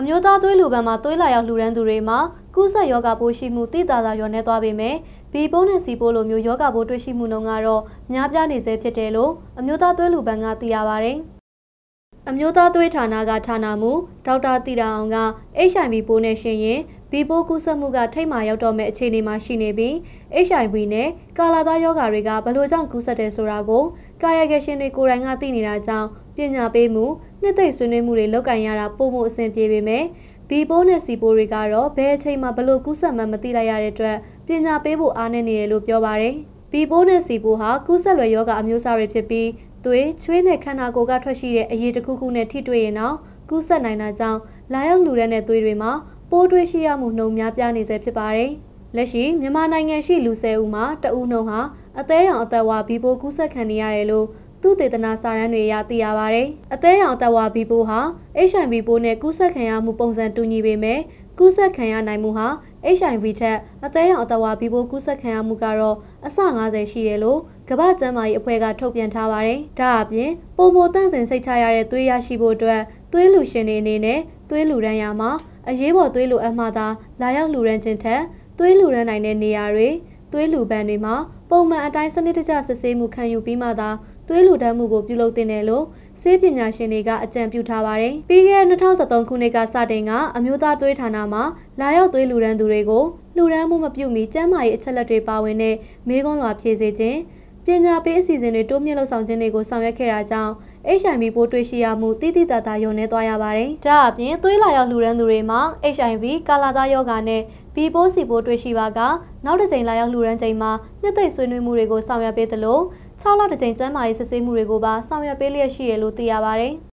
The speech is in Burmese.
အမျိုးသားသွေးလူပန်းမှာသွေးလာရောက်လှူဒန်းသူတွေမှာကူးစက်ယောဂပိုးရှိမှုတိတာတာရောနေသွားပေမဲ့ဘီပိုးနဲ့စီပိုးလိုမျိုးယောဂပိုးတွေ့ရှိမှုနှုန်းကတော့များပြားနေစေဖြစ်တယ်လို့အမျိုးသားသွေးလူပန်းကသိရပါဗျ။အမျိုးသားသွေးဌာနကဌာနမှဒေါက်တာတီတာအောင်က HIV ပိုးနဲ့ရှင်ရင်ဘီပိုးကူးစက်မှုကထိတ်မှရောက်တော့မဲ့အခြေအနေမှာရှိနေပြီး HIV နဲ့ကာလာသားယောဂါတွေကဘလို့ကြောင့်ကူးစက်တယ်ဆိုတာကိုကာယကရှင်တွေကိုယ်တိုင်ကသိနေတာကြောင့်ပညာပေးမှု နှစ်သိမ့်ဆွေးနွေးမှုတွေလုပ်ကင်ရတာပုံမှုအဆင်ပြေပေမဲ့ဘီပိုးနဲ့စီပိုးတွေကတော့ဘယ်အချိန်မှဘလို့ကူးစက်မှမသိလိုက်ရတဲ့အတွက်ပညာပေးဖို့အားနည်းနေတယ်လို့ပြောပါရယ်ဘီပိုးနဲ့စီပိုးဟာကူးစက်လွယ်ယောဂအမျိုးအစားတွေဖြစ်ပြီးသွေးချွေးနဲ့ခန္ဓာကိုယ်ကထွက်ရှိတဲ့အရည်တစ်ခုခုနဲ့ထိတွေ့ရင်တော့ကူးစက်နိုင်တာကြောင့်လာရောက်လူတဲ့သွေးတွေမှာပိုးတွေ့ရှိရမှုနှုန်းများပြားနေစေဖြစ်ပါတယ်။လက်ရှိမြန်မာနိုင်ငံရှိလူ၁၀ဦးမှာတဦးနှုန်းဟာအသေးရောင်အသက်ဝါဘီပိုးကူးစက်ခံနေရတယ်လို့ သူတေသနာစာရန်တွေအရသိရပါဗျ။အသေးရောင်အသက်ဝါဘီပိုးဟာ HIV ပိုးနဲ့ကူးစက်ခံရမှုပုံစံတူညီပေမဲ့ကူးစက်ခံရနိုင်မှုဟာ HIV ထက်အသေးရောင်အသက်ဝါဘီပိုးကူးစက်ခံရမှုကတော့အဆ50ရှိတယ်လို့ကမ္ဘာ့ကျန်းမာရေးအဖွဲ့ကထုတ်ပြန်ထားပါတယ်။ဒါအပြင်ပုံမိုတန့်စင်စိတ်ချရတဲ့သွေးရရှိဖို့အတွက်သွေးလူရှင်တွေအနေနဲ့သွေးလူရန်ရမှာအရေးပေါ်သွေးလိုအပ်မှသာလာရောက်လူရန်ခြင်းထက်သွေးလူရန်နိုင်တဲ့နေရာတွေသွေးလူပန်းတွေမှာပုံမှန်အတိုင်းစနစ်တကျစစ်ဆေးမှုခံယူပြီးမှသာ သွေးလူတန်းမှုကိုပြုလုပ်တင်တယ်လို့ဆေးပညာရှင်တွေကအကြံပြုထားပါတယ်။ပြီးခဲ့တဲ့2023ခုနှစ်ကစတင်ကအမျိုးသားသွေးဌာနမှာလာရောက်သွေးလူတန်းသူတွေကိုလူတန်းမှုမပြုမီကျန်းမာရေးအချက်လက်တွေပါဝင်တဲ့မေးခွန်းလွှာဖြည့်စေခြင်း ပညာပေးအစီအစဉ်တွေတိုးမြင့်လှုပ်ဆောင်ခြင်းတွေကိုဆောင်ရွက်ခဲ့တာကြောင့် HIV ပိုးတွေ့ရှိရမှုတိတိတတ်တာယုံနေသွားရပါတယ်။ဒါအပြင်သွေးလာရောက်လှူဒန်းသူတွေမှာ HIV ကာလာသားယောဂါနဲ့ဘီပိုးစီပိုးတွေ့ရှိပါကနောက်တစ်ကြိမ်လာရောက်လှူဒန်းချိန်မှာနှစ်သိမ့်ဆွေးနွေးမှုတွေကိုဆောင်ရွက်ပေးသလို6လတစ်ကြိမ်ကျန်းမာရေးစစ်ဆေးမှုတွေကိုပါဆောင်ရွက်ပေးလျက်ရှိရလို့သိရပါတယ်။